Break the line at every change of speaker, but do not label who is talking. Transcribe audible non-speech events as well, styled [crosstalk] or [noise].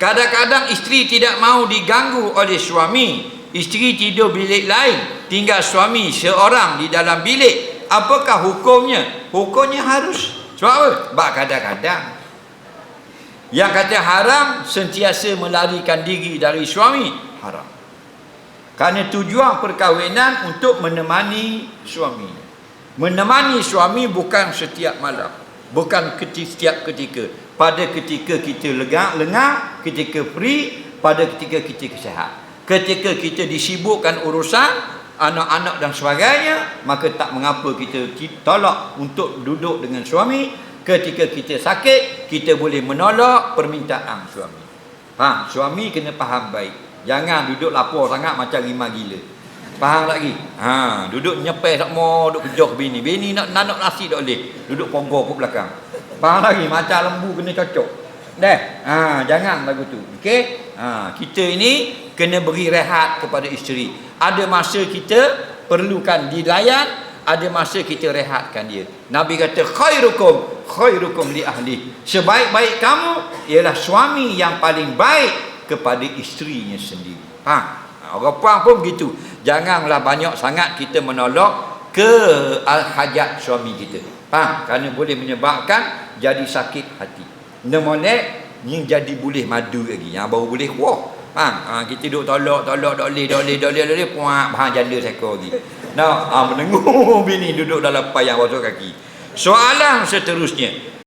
Kadang-kadang isteri tidak mau diganggu oleh suami. Isteri tidur bilik lain, tinggal suami seorang di dalam bilik. Apakah hukumnya? Hukumnya harus. Sebab apa? Sebab kadang-kadang yang kata haram sentiasa melarikan diri dari suami haram. Kerana tujuan perkahwinan untuk menemani suami. Menemani suami bukan setiap malam. Bukan setiap ketika. Pada ketika kita lega, lengah, ketika free, pada ketika kita sihat. Ketika kita disibukkan urusan anak-anak dan sebagainya, maka tak mengapa kita tolak untuk duduk dengan suami. Ketika kita sakit, kita boleh menolak permintaan suami. Faham? Suami kena faham baik. Jangan duduk lapor sangat macam rimah gila. Faham lagi? Ha, duduk nyepeh tak mau duduk kejoh bini. Bini nak nanok nasi tak boleh. Duduk ponggor ke belakang. Faham lagi? Macam lembu kena cocok. Dah. Ha, jangan lagu tu. Okey? Ha, kita ini kena beri rehat kepada isteri. Ada masa kita perlukan dilayan, ada masa kita rehatkan dia. Nabi kata khairukum khairukum li ahli. Sebaik-baik kamu ialah suami yang paling baik kepada isterinya sendiri. Faham? Orang puan pun begitu. Janganlah banyak sangat kita menolak ke hajat suami kita. Faham? Kerana boleh menyebabkan jadi sakit hati. Nemolek ni jadi boleh madu lagi. Yang baru boleh kuah. Faham? Ha, kita duduk tolak, tolak, tak boleh, tak boleh, puak, bahan jala seko lagi. Nah, ha, menengok [laughs] bini duduk dalam payang basuh kaki. Soalan seterusnya,